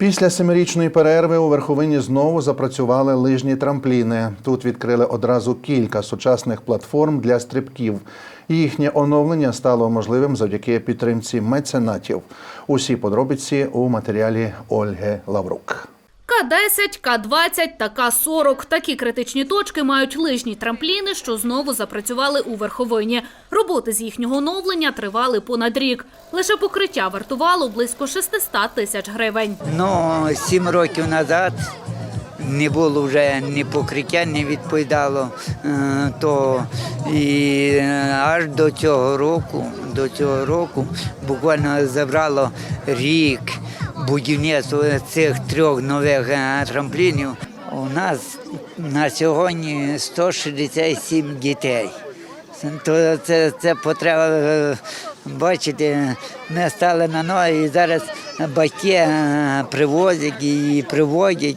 Після семирічної перерви у верховині знову запрацювали лижні трампліни. Тут відкрили одразу кілька сучасних платформ для стрибків. Їхнє оновлення стало можливим завдяки підтримці меценатів. Усі подробиці у матеріалі Ольги Лаврук. К-10, К-20 та К-40 – такі критичні точки мають лижні трампліни, що знову запрацювали у верховині. Роботи з їхнього оновлення тривали понад рік. Лише покриття вартувало близько 600 тисяч гривень. Ну, сім років назад не було вже ні покриття, не відповідало. е, То і е, аж до цього року, до цього року буквально забрало рік будівництво цих трьох нових е, трамплінів. У нас на сьогодні 167 дітей. То це, це потреба е, бачити. Ми стали на ноги і зараз батьки е, привозять і приводять.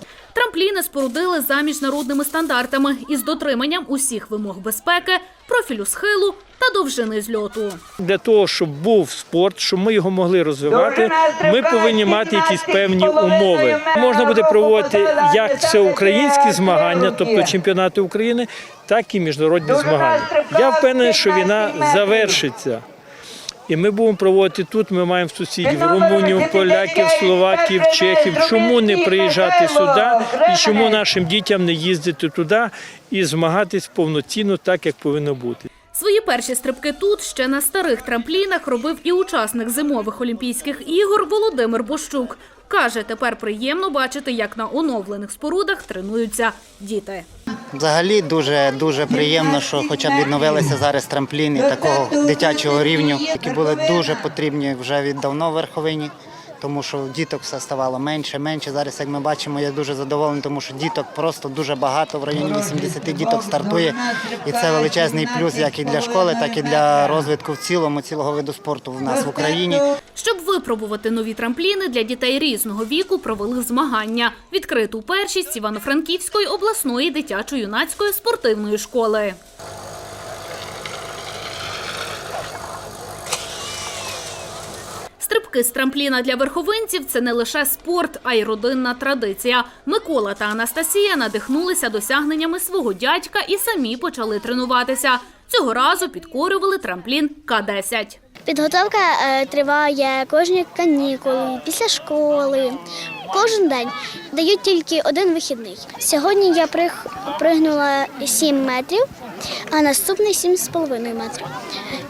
Трампліни спорудили за міжнародними стандартами із дотриманням усіх вимог безпеки, профілю схилу та довжини зльоту. для того, щоб був спорт, щоб ми його могли розвивати, ми повинні мати якісь певні умови. Можна буде проводити як всеукраїнські змагання, тобто чемпіонати України, так і міжнародні змагання. Я впевнений, що війна завершиться. І ми будемо проводити тут. Ми маємо сусідів румунів, поляків, словаків, чехів. Чому не приїжджати сюди і чому нашим дітям не їздити туди і змагатись повноцінно, так як повинно бути. Свої перші стрибки тут ще на старих трамплінах робив і учасник зимових Олімпійських ігор Володимир Бощук. Каже, тепер приємно бачити, як на оновлених спорудах тренуються діти. Взагалі дуже дуже приємно, що хоча б відновилися зараз трампліни такого дитячого рівню, які були дуже потрібні вже від давно в верховині, тому що діток все ставало менше, менше. Зараз, як ми бачимо, я дуже задоволений, тому що діток просто дуже багато. В районі 80 діток стартує, і це величезний плюс як і для школи, так і для розвитку в цілому цілого виду спорту в нас в Україні. Щоб випробувати нові трампліни для дітей різного віку, провели змагання. Відкриту першість Івано-Франківської обласної дитячо-юнацької спортивної школи. Стрибки з трампліна для верховинців це не лише спорт, а й родинна традиція. Микола та Анастасія надихнулися досягненнями свого дядька і самі почали тренуватися. Цього разу підкорювали трамплін К-10. Підготовка е, триває кожні канікули, після школи. Кожен день дають тільки один вихідний. Сьогодні я приг- пригнула 7 метрів, а наступний 7,5 метрів.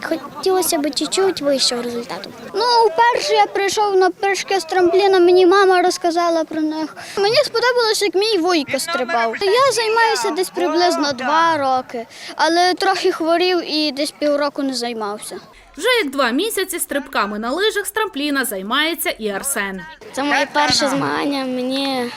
Хотілося б чуть-чуть вищого результату. Ну, вперше я прийшов на прыжки з трампліна, мені мама розказала про них. Мені сподобалося, як мій вуйко стрибав. Я займаюся десь приблизно два роки, але трохи хворів і десь півроку не займався. Вже як два місяці стрибками на лижах з трампліна займається і Арсен. Це моє перше змагання, мені,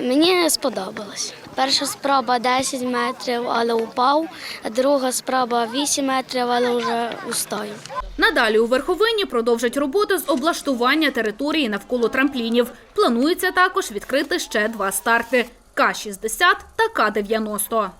мені сподобалось. Перша спроба 10 метрів, але упав, друга спроба 8 метрів, але вже устою. Надалі у верховині продовжать роботу з облаштування території навколо трамплінів. Планується також відкрити ще два старти – К-60 та К-90.